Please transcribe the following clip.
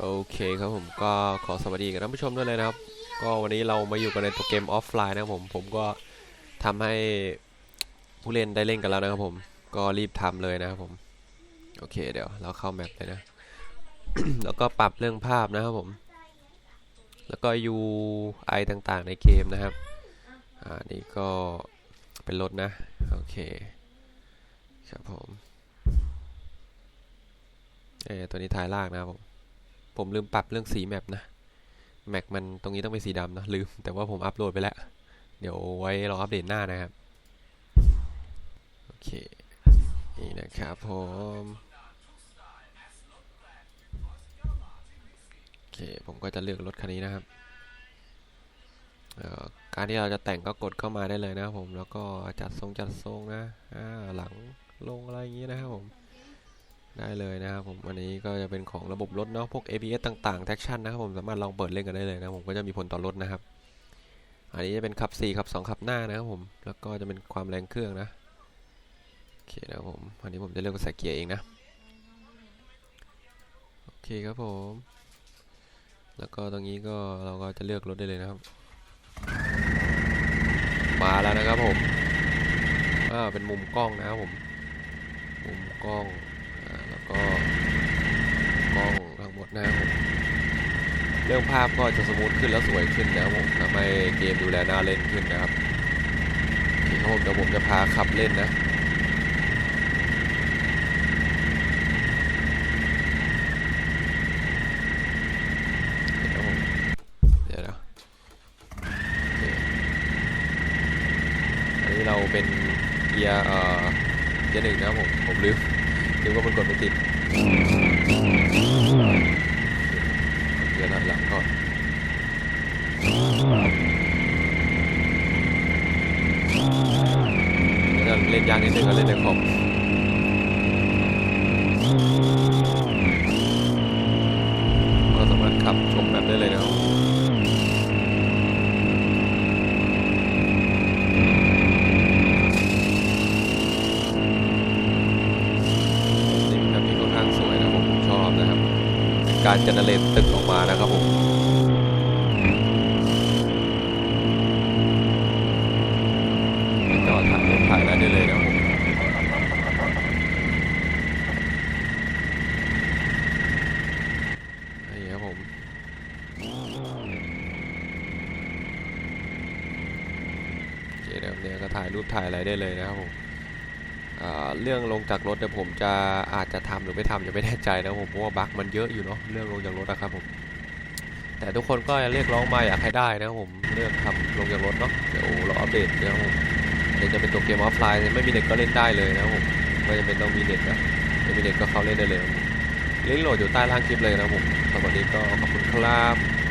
โอเคครับผมก็ขอสวัสดีกับท่านผู้ชมด้วยเลยนะครับ ก็วันนี้เรามาอยู่กันในตัวเกมออฟไลน์นะครับผม ผมก็ทำให้ผู้เล่นได้เล่นกันแล้วนะครับผม ก็รีบทำเลยนะครับผม โอเคเดี๋ยวเราเข้าแมปเลยนะ แล้วก็ปรับเรื่องภาพนะครับผม แล้วก็ UI ต่างๆในเกมนะครับ อ่านี่ก็เป็นรถนะ โอเค ครับผม เออตัวนี้ท้ายลากนะครับผม ผมลืมปรับเรื่องสีแมปนะแม็กมันตรงนี้ต้องเป็นสีดำนะลืม แต่ว่าผมอัปโหลดไปแล้ว เดี๋ยวไว้รออัปเดตหน้านะครับ โอเค นี่นะครับผมโอเค ผมก็จะเลือกรถคันนี้นะครับการที่เราจะแต่งก็กดเข้ามาได้เลยนะครับผมแล้วก็จัดทรงจัดทรงนะหลังลงอะไรอย่างนี้นะครับผม ได้เลยนะครับผมอันนี้ก็จะเป็นของระบบรถเนาะพวก ABS ต่างๆ traction นะครับผมสามารถลองเปิดเล่นกันได้เลยนะผมก็จะมีผลต่อรถนะครับ อันนี้จะเป็นขับ 4 ขับ 2 ขับหน้านะครับผมแล้วก็จะเป็นความแรงเครื่องนะโอเคนะครับผมอันนี้ผมจะเลือกใส่เกียร์เองนะโอเคครับผม แล้วก็ตรงนี้ก็เราก็จะเลือกรถได้เลยนะครับ มาแล้วนะครับผมอ่าเป็นมุมกล้องนะครับผมมุมกล้อง แล้วก็กล้องทั้งหมดนะครับผมเรื่องภาพก็จะสมูทขึ้นแล้วสวยขึ้นนะครับผมทำให้เกมดูแลน่าเล่นขึ้นนะครับโอเคครับผมเดี๋ยวผมจะพาขับเล่นนะเดี๋ยนะอันนี้เราเป็นเกียร์เอ่อเกียร์หนึ่งนะผมผมลืม นึกว่ามันกดไม่ติดเดี๋ยวถอยหลังก่อนเดี๋ยวเล่นยากนิดนึงก็เล่นในคอม การเจเนเรตตึกออกมานะครับผมจอดถ่ายรูปถ่ายอะไรได้เลยนะครับผมนี่ครับผมโอเคนะครับเนี่ยก็ถ่ายรูปถ่ายอะไรได้เลยนะครับผม เรื่องลงจากรถเดี๋ยวผมจะอาจจะทำหรือไม่ทำยังไม่แน่ใจนะผมเพราะว่าบั๊กมันเยอะอยู่เนาะเรื่องลงจากรถนะครับผมแต่ทุกคนก็เรียกร้องมาอยากให้ได้นะผมเรื่องทำลงจากรถเนาะเดี๋ยวเราอัปเดตนะครับผมเดี๋ยวจะเป็นตัวเกมออฟไลน์ไม่มีเน็ตก็เล่นได้เลยนะผมไม่จำเป็นต้องมีเน็ตนะไม่มีเน็ตก็เข้าเล่นได้เลยลิงก์โหลดอยู่ใต้ล่างคลิปเลยนะผมสำหรับวันนี้ก็ขอบคุณครับ